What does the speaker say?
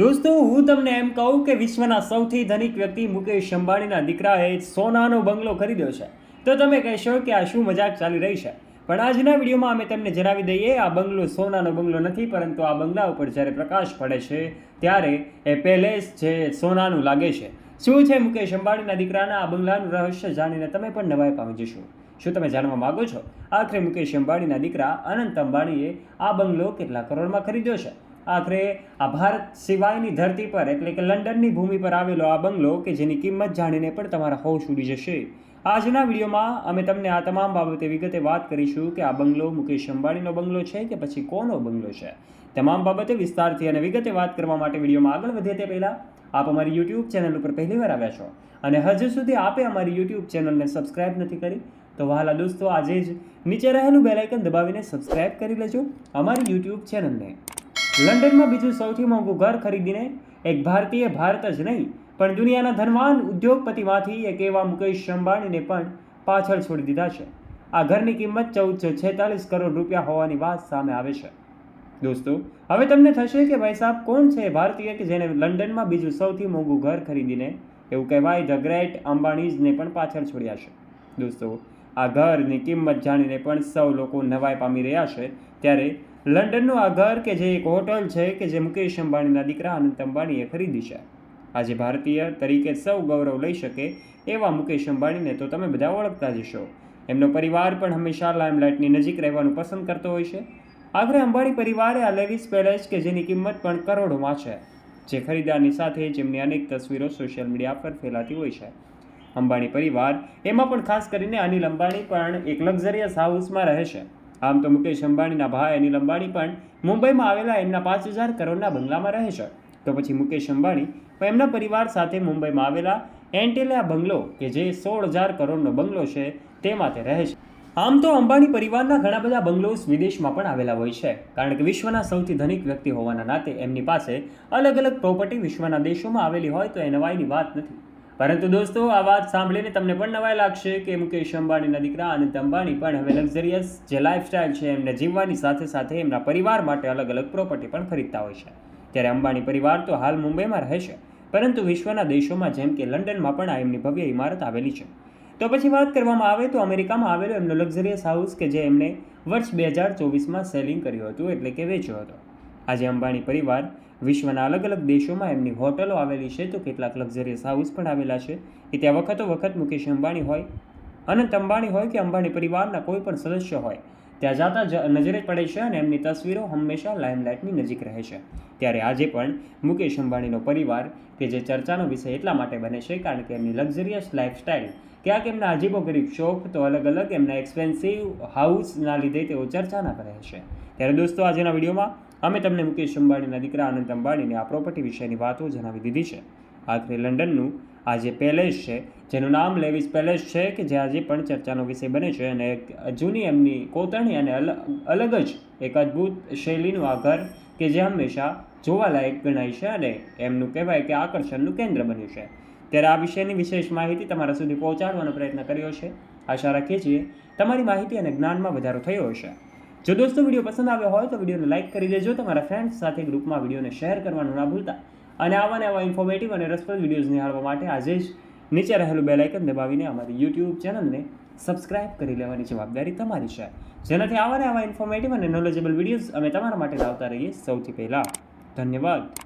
દોસ્તો, હું તમને એમ કહું કે વિશ્વના સૌથી ધનિક વ્યક્તિ મુકેશ અંબાણીના દીકરાએ સોનાનો બંગલો ખરીદ્યો છે. તો તમે કહેશો કે આ શું મજાક ચાલી રહી છે? પણ આજના વિડીયોમાં અમે તમને જણાવી દઈએ, આ બંગલો સોનાનો બંગલો નથી, પરંતુ આ બંગલા ઉપર જ્યારે પ્રકાશ પડે છે, ત્યારે એ પેલેસ જે સોનાનું લાગે છે. શું છે મુકેશ અંબાણીના દીકરાના આ બંગલાનું રહસ્ય જાણીને તમે પણ નવાઈ પામી જશો. શું તમે જાણવા માંગો છો? આખરે મુકેશ અંબાણીના દીકરા અનંત અંબાણીએ આ બંગલો કેટલા કરોડમાં ખરીદ્યો છે? આખરે આ ભારત સિવાયની ધરતી પર, એટલે કે લંડનની ભૂમિ પર આવેલો આ બંગલો કે જેની કિંમત જાણીને પણ તમારા હોશ ઉડી જશે. આજના વિડીયોમાં અમે તમને આ તમામ બાબતે વિગતે વાત કરીશું કે આ બંગલો મુકેશ અંબાણીનો બંગલો છે કે પછી કોનો બંગલો છે. તમામ બાબતે વિસ્તારથી અને વિગતે વાત કરવા માટે વિડીયોમાં આગળ વધે તે પહેલાં, આપ અમારી યુટ્યુબ ચેનલ ઉપર પહેલીવાર આવ્યા છો અને હજુ સુધી આપે અમારી યુટ્યુબ ચેનલને સબસ્ક્રાઇબ નથી કરી, તો વહાલા દોસ્તો, આજે જ નીચે રહેલું બેલાઇકન દબાવીને સબસ્ક્રાઇબ કરી લેજો અમારી યુટ્યુબ ચેનલને. લંડનમાં બીજું સૌથી મોંઘું ઘર ખરીદીને એક ભારતીય ભારત જ નહીં, પણ દુનિયાના ધનવાન ઉદ્યોગપતિમાંથી એક એવા મુકેશ અંબાણીને પણ પાછળ છોડી દીધા છે. આ ઘરની કિંમત ચૌદસો છેતાલીસ કરોડ રૂપિયા હોવાની વાત સામે આવે છે. દોસ્તો, હવે તમને થશે કે ભાઈ સાહેબ, કોણ છે ભારતીય કે જેને લંડનમાં બીજું સૌથી મોંઘું ઘર ખરીદીને, એવું કહેવાય, ધ ગ્રેટ અંબાણીઝને પણ પાછળ છોડ્યા છે. દોસ્તો, આ ઘરની કિંમત જાણીને પણ સૌ લોકો નવાઈ પામી રહ્યા છે, ત્યારે લંડનનું આ ઘર કે જે એક હોટલ છે કે જે મુકેશ અંબાણીના દીકરા અનંત અંબાણીએ ખરીદી છે. આજે ભારતીય તરીકે સૌ ગૌરવ લઈ શકે એવા મુકેશ અંબાણીને તો તમે બધા ઓળખતા જ હશો. એમનો પરિવાર પણ હંમેશા લાઇમલાઇટની નજીક રહેવાનું પસંદ કરતો હોય છે. આગ્રે અંબાણી પરિવારે આ લેવિસ પેલેસ કે જેની કિંમત પણ કરોડોમાં છે, જે ખરીદારની સાથે જેમની અનેક તસવીરો સોશિયલ મીડિયા પર ફેલાતી હોય છે. અંબાણી પરિવાર, એમાં પણ ખાસ કરીને અનિલ અંબાણી પણ એક લક્ઝરિયસ હાઉસમાં રહે છે. આમ તો મુકેશ અંબાણીના ભાઈ અનિલ અંબાણી પણ મુંબઈમાં આવેલા એમના પાંચ હજાર કરોડના બંગલામાં રહે છે. તો પછી મુકેશ અંબાણી પણ એમના પરિવાર સાથે મુંબઈમાં આવેલા એન્ટેલિયા બંગલો કે જે સોળ હજાર કરોડનો બંગલો છે તેમાં તે રહે છે. આમ તો અંબાણી પરિવારના ઘણા બધા બંગલોસ વિદેશમાં પણ આવેલા હોય છે. કારણ કે વિશ્વના સૌથી ધનિક વ્યક્તિ હોવાના નાતે એમની પાસે અલગ અલગ પ્રોપર્ટી વિશ્વના દેશોમાં આવેલી હોય તો એ નવાઈની વાત નથી. પરંતુ દોસ્તો, આ વાત સાંભળીને તમને પણ નવાઈ લાગશે કે મુકેશ અંબાણીના દીકરા અનંત અંબાણી પણ હવે લક્ઝરિયસ જે લાઇફસ્ટાઇલ છે એમને જીવવાની સાથે સાથે એમના પરિવાર માટે અલગ અલગ પ્રોપર્ટી પણ ખરીદતા હોય છે. ત્યારે અંબાણી પરિવાર તો હાલ મુંબઈમાં રહે છે, પરંતુ વિશ્વના દેશોમાં જેમ કે લંડનમાં પણ આ એમની ભવ્ય ઇમારત આવેલી છે. તો પછી વાત કરવામાં આવે તો અમેરિકામાં આવેલો એમનો લક્ઝરિયસ હાઉસ કે જે એમણે વર્ષ બે હજાર ચોવીસમાં સેલિંગ કર્યું હતું એટલે કે વેચ્યો હતો. આજે અંબાણી પરિવાર વિશ્વના અલગ અલગ દેશોમાં એમની હોટલો આવેલી છે તો કેટલાક લક્ઝરિયસ હાઉસ પણ આવેલા છે. કે ત્યાં વખતો વખત મુકેશ અંબાણી હોય, અનંત અંબાણી હોય કે અંબાણી પરિવારના કોઈ પણ સદસ્ય હોય, ત્યાં જાતા નજરે પડે છે અને એમની તસવીરો હંમેશા લાઇમલાઇટની નજીક રહે છે. ત્યારે આજે પણ મુકેશ અંબાણીનો પરિવાર કે જે ચર્ચાનો વિષય એટલા માટે બને છે કારણ કે એમની લક્ઝરિયસ લાઇફસ્ટાઇલ, ક્યાંક એમના અજીબો ગરીબ શોખ તો અલગ અલગ એમના એક્સપેન્સિવ હાઉસના લીધે તેઓ ચર્ચાના રહે છે. ત્યારે દોસ્તો, આજના વિડીયોમાં અમે તમને મુકેશ અંબાણીના દીકરા અનંત અંબાણીની આ પ્રોપર્ટી વિશેની વાતો જણાવી દીધી છે. આખરે લંડનનું આ જે પેલેસ છે, જેનું નામ લેવિસ પેલેસ છે, કે જે આજે પણ ચર્ચાનો વિષય બને છે અને એક જૂની એમની કોતરણી અને અલગ અલગ જ એક અદ્ભુત શૈલીનું આ ઘર કે જે હંમેશા જોવાલાયક ગણાય છે અને એમનું કહેવાય કે આકર્ષણનું કેન્દ્ર બન્યું છે. ત્યારે આ વિષયની વિશેષ માહિતી તમારા સુધી પહોંચાડવાનો પ્રયત્ન કર્યો છે. આશા રાખીએ છીએ તમારી માહિતી અને જ્ઞાનમાં વધારો થયો હશે. જો દોસ્તો વીડિયો પસંદ આવ્યો હોય તો વિડીયોને લાઇક કરી દેજો, તમારા ફ્રેન્ડ્સ સાથે ગ્રુપમાં વિડીયોને શેર કરવાનું ના ભૂલતા. અને આવા ને આવા ઇન્ફોર્મેટિવ અને રસપ્રદ વિડીયોઝ નિહાળવા માટે આજે જ નીચે રહેલું બેલાઇકન દબાવીને અમારી યુટ્યુબ ચેનલને સબસ્ક્રાઇબ કરી લેવાની જવાબદારી તમારી છે. જેનાથી આવા ને આવા ઇન્ફોર્મેટિવ અને નોલેજેબલ વિડીયોઝ અમે તમારા માટે લાવતા રહીએ સૌથી પહેલાં. ધન્યવાદ.